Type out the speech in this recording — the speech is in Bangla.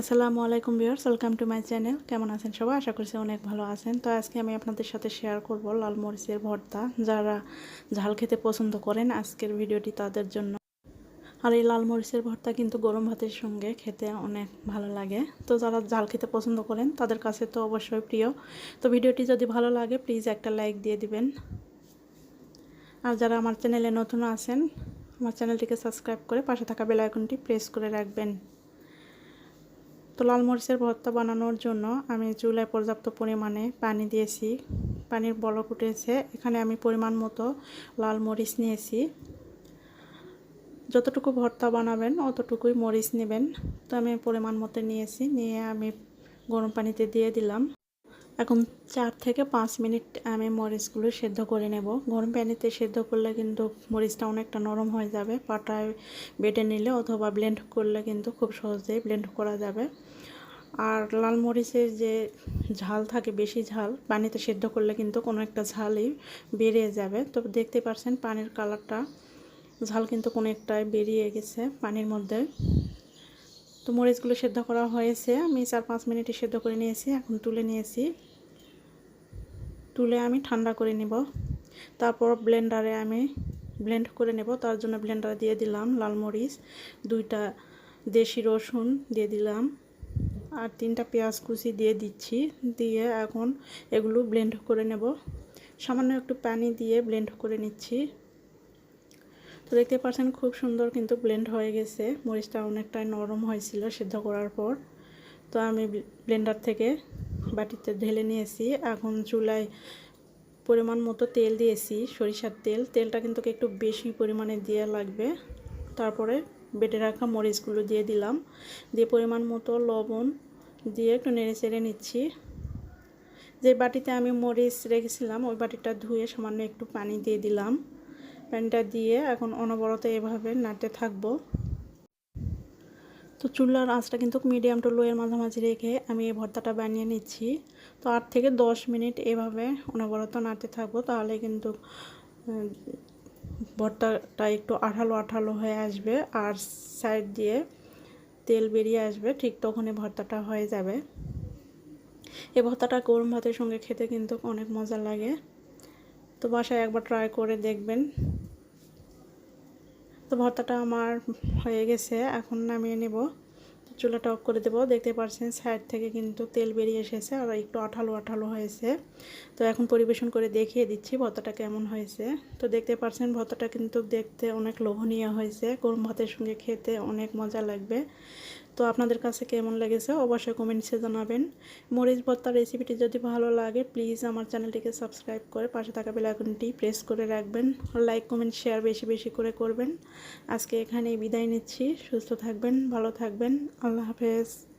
আসসালামু আলাইকুম viewers, welcome to my channel. কেমন আছেন সবাই? আশা করছি অনেক ভালো আছেন। তো আজকে আমি আপনাদের সাথে শেয়ার করব লাল মরিচের ভর্তা। যারা ঝাল খেতে পছন্দ করেন, আজকের ভিডিওটি তাদের জন্য। আর এই লাল মরিচের ভর্তা কিন্তু গরম ভাতের সঙ্গে খেতে অনেক ভালো লাগে। তো যারা ঝাল খেতে পছন্দ করেন, তাদের কাছে তো অবশ্যই প্রিয়। তো ভিডিওটি যদি ভালো লাগে, প্লিজ একটা লাইক দিয়ে দিবেন। আর যারা আমার চ্যানেলে নতুন আছেন, আমার চ্যানেলটিকে সাবস্ক্রাইব করে পাশে থাকা বেল প্রেস করে রাখবেন। তো লাল মরিচের ভর্তা বানানোর জন্য আমি চুলায় পর্যাপ্ত পরিমাণে পানি দিয়েছি। পানির বলক উঠেছে। এখানে আমি পরিমাণ মতো লাল মরিচ নিয়েছি। যতটুকু ভর্তা বানাবেন, অতটুকুই মরিচ নেবেন। তো আমি পরিমাণ মতো নিয়েছি। নিয়ে আমি গরম পানিতে দিয়ে দিলাম। এখন চার থেকে পাঁচ মিনিট আমি মরিচগুলো সেদ্ধ করে নেব। গরম পানিতে সেদ্ধ করলে কিন্তু মরিচটা অনেকটা নরম হয়ে যাবে। পাটায় বেটে নিলে অথবা ব্লেন্ড করলে কিন্তু খুব সহজেই ব্লেন্ড করা যাবে। আর লাল মরিচের যে ঝাল থাকে, বেশি ঝাল, পানিতে সেদ্ধ করলে কিন্তু কোনো একটা ঝালই বেরিয়ে যাবে। তো দেখতে পাচ্ছেন পানির কালারটা ঝাল কিন্তু কোনো একটাই বেরিয়ে গেছে পানির মধ্যে। তো মরিচগুলো সেদ্ধ করা হয়েছে। আমি চার পাঁচ মিনিটে সেদ্ধ করে নিয়েছি, এখন তুলে নিয়েছি। তুলে আমি ঠান্ডা করে নিব। তারপর ব্লেন্ডারে আমি ব্লেন্ড করে নেব। তার জন্য ব্লেন্ডারে দিয়ে দিলাম লাল মরিচ, দুইটা দেশি রসুন দিয়ে দিলাম, আর তিনটা পেঁয়াজ কুচি দিয়ে দিচ্ছি। দিয়ে এখন এগুলো ব্লেন্ড করে নেব। সামান্য একটু পানি দিয়ে ব্লেন্ড করে নিচ্ছি। তো দেখতে পাচ্ছেন খুব সুন্দর কিন্তু ব্লেন্ড হয়ে গেছে। মরিচটা অনেকটাই নরম হয়েছিল সিদ্ধ করার পর। তো আমি ব্লেন্ডার থেকে বাটিতে ঢেলে নিয়েছি। এখন চুলায় পরিমাণ মতো তেল দিয়েছি, সরিষার তেল। তেলটা কিন্তু একটু বেশি পরিমাণে দিয়ে লাগবে। তারপরে বেটে রাখা মরিচগুলো দিয়ে দিলাম। দিয়ে পরিমাণ মতো লবণ দিয়ে একটু নেড়ে চেড়ে নিচ্ছি। যে বাটিতে আমি মরিচ রেখেছিলাম, ওই বাটিটা ধুয়ে সামান্য একটু পানি দিয়ে দিলাম। প্যানটা দিয়ে এখন অনবরত এভাবে নাড়তে থাকব। তো চুলার আঁচটা কিন্তু মিডিয়াম টু লোয়ের মাঝামাঝি রেখে আমি এই ভর্তাটা বানিয়ে নিচ্ছি। তো আট থেকে দশ মিনিট এভাবে অনবরত নাড়তে থাকব, তাহলে কিন্তু ভর্তাটা একটু আঠালো আঠালো হয়ে আসবে আর সাইড দিয়ে তেল বেরিয়ে আসবে, ঠিক তখনই ভর্তাটা হয়ে যাবে। এই ভর্তাটা গরম ভাতের সঙ্গে খেতে কিন্তু অনেক মজা লাগে। তো বাসায় একবার ট্রাই করে দেখবেন। তো ভর্তাটা আমার হয়ে গেছে, এখন নামিয়ে নেব। চুলাটা অফ করে দেবো। দেখতে পাচ্ছেন সাইড থেকে কিন্তু তেল বেরিয়ে এসেছে আর একটু আঠালো আঠালো হয়েছে। তো এখন পরিবেশন করে দেখিয়ে দিচ্ছি ভর্তাটা কেমন হয়েছে। তো দেখতে পাচ্ছেন ভর্তাটা কিন্তু দেখতে অনেক লোভনীয় হয়েছে। গরম ভাতের সঙ্গে খেতে অনেক মজা লাগবে। তো আপনাদের কাছে কেমন লেগেছে অবশ্যই কমেন্টসে জানাবেন। মরিচ ভর্তার রেসিপিটি যদি ভালো লাগে প্লিজ আমার চ্যানেলটিকে সাবস্ক্রাইব করে পাশে থাকা বেলাইকনটি প্রেস করে রাখবেন। লাইক কমেন্ট শেয়ার বেশি বেশি করে করবেন। আজকে এখানেই বিদায় নিচ্ছি। সুস্থ থাকবেন, ভালো থাকবেন। আল্লাহ হাফেজ।